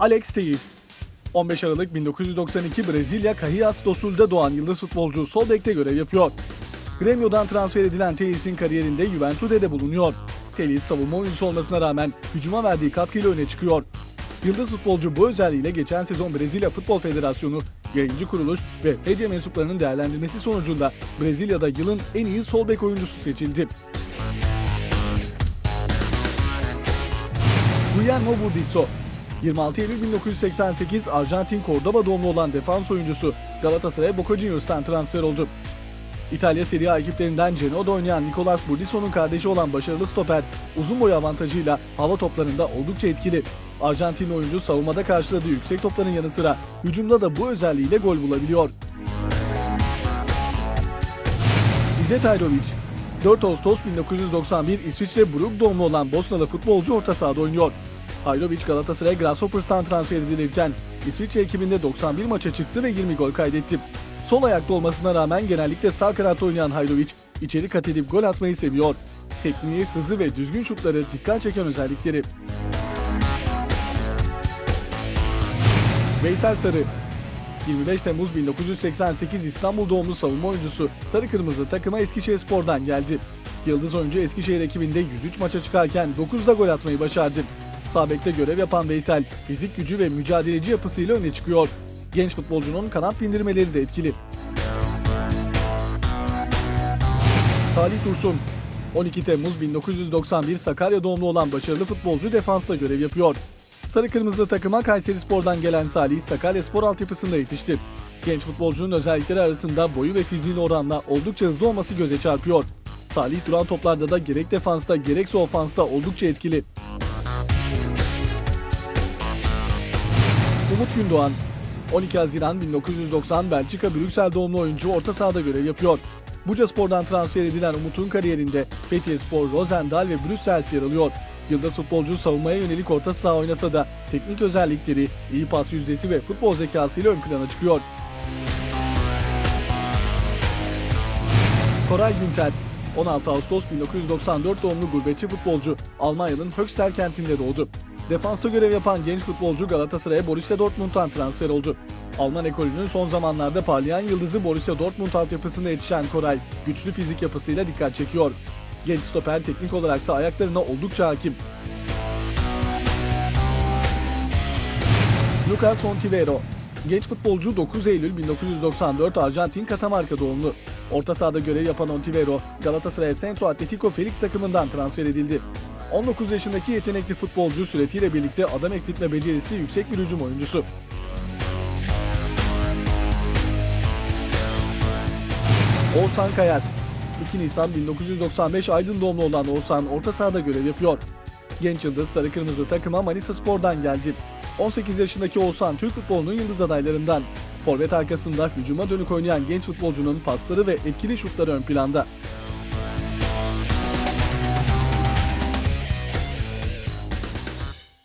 Alex Teis. 15 Aralık 1992 Brezilya Caxias do Sul'da doğan yıldız futbolcu sol bekte görev yapıyor. Gremio'dan transfer edilen Teis'in kariyerinde Juventude'de bulunuyor. Teis savunma oyuncusu olmasına rağmen hücuma verdiği katkıyla öne çıkıyor. Yıldız futbolcu bu özelliğiyle geçen sezon Brezilya Futbol Federasyonu, yayıncı kuruluş ve medya mensuplarının değerlendirmesi sonucunda Brezilya'da yılın en iyi sol bek oyuncusu seçildi. Guillermo Burdisso 26 Eylül 1988 Arjantin Cordoba doğumlu olan defans oyuncusu Galatasaray Boca Juniors'tan transfer oldu. İtalya Serie A ekiplerinden Genoa'da oynayan Nicolas Burdisso'nun kardeşi olan başarılı stoper uzun boy avantajıyla hava toplarında oldukça etkili. Arjantinli oyuncu savunmada karşıladığı yüksek topların yanı sıra hücumda da bu özelliğiyle gol bulabiliyor. İzzet Ayrovic 4 Ağustos 1991 İsviçre Brugg doğumlu olan Bosnalı futbolcu orta sahada oynuyor. Ayrovic Galatasaray Grasshoppers'tan transfer edilirken İsviçre ekibinde 91 maça çıktı ve 20 gol kaydetti. Sol ayakta olmasına rağmen genellikle sağ kanatta oynayan Hayrovic içeri kat edip gol atmayı seviyor. Tekniği, hızı ve düzgün şutları dikkat çeken özellikleri. Veysel Sarı 25 Temmuz 1988 İstanbul doğumlu savunma oyuncusu Sarı Kırmızı takıma Eskişehirspor'dan geldi. Yıldız oyuncu Eskişehir ekibinde 103 maça çıkarken 9'da gol atmayı başardı. Sağ görev yapan Veysel, fizik gücü ve mücadeleci yapısıyla öne çıkıyor. Genç futbolcunun kanat bindirmeleri de etkili. Salih Dursun 12 Temmuz 1991 Sakarya doğumlu olan başarılı futbolcu defansta görev yapıyor. Sarı Kırmızılı takıma Kayseri Spor'dan gelen Salih, Sakarya Spor altyapısında yetişti. Genç futbolcunun özellikleri arasında boyu ve fiziğine oranla oldukça hızlı olması göze çarpıyor. Salih duran toplarda da gerek defansta gerekse ofansta oldukça etkili. Umut Gündoğan 12 Haziran 1990 Belçika Brüksel doğumlu oyuncu orta sahada görev yapıyor. Buca Spor'dan transfer edilen Umut'un kariyerinde Fethiye Spor, Rosendal ve Brüssel yer alıyor. Yıldız futbolcu savunmaya yönelik orta saha oynasa da teknik özellikleri, iyi pas yüzdesi ve futbol zekasıyla ön plana çıkıyor. Koray Günter 16 Ağustos 1994 doğumlu gurbetçi futbolcu Almanya'nın Höxter kentinde doğdu. Defansta görev yapan genç futbolcu Galatasaray'a Borussia Dortmund'dan transfer oldu. Alman ekolünün son zamanlarda parlayan yıldızı Borussia Dortmund altyapısında yetişen Koray, güçlü fizik yapısıyla dikkat çekiyor. Genç stoper teknik olaraksa ayaklarına oldukça hakim. Lucas Ontivero Genç futbolcu 9 Eylül 1994 Arjantin Catamarca doğumlu. Orta sahada görev yapan Ontivero, Galatasaray Centro Atletico Felix takımından transfer edildi. 19 yaşındaki yetenekli futbolcu süretiyle birlikte adam eksiltme becerisi yüksek bir hücum oyuncusu. Oğuzhan Kayar 2 Nisan 1995 Aydın doğumlu olan Oğuzhan orta sahada görev yapıyor. Genç yıldız sarı kırmızı takıma Manisa Spor'dan geldi. 18 yaşındaki Oğuzhan Türk futbolunun yıldız adaylarından. Forvet arkasında hücuma dönük oynayan genç futbolcunun pasları ve etkili şutları ön planda.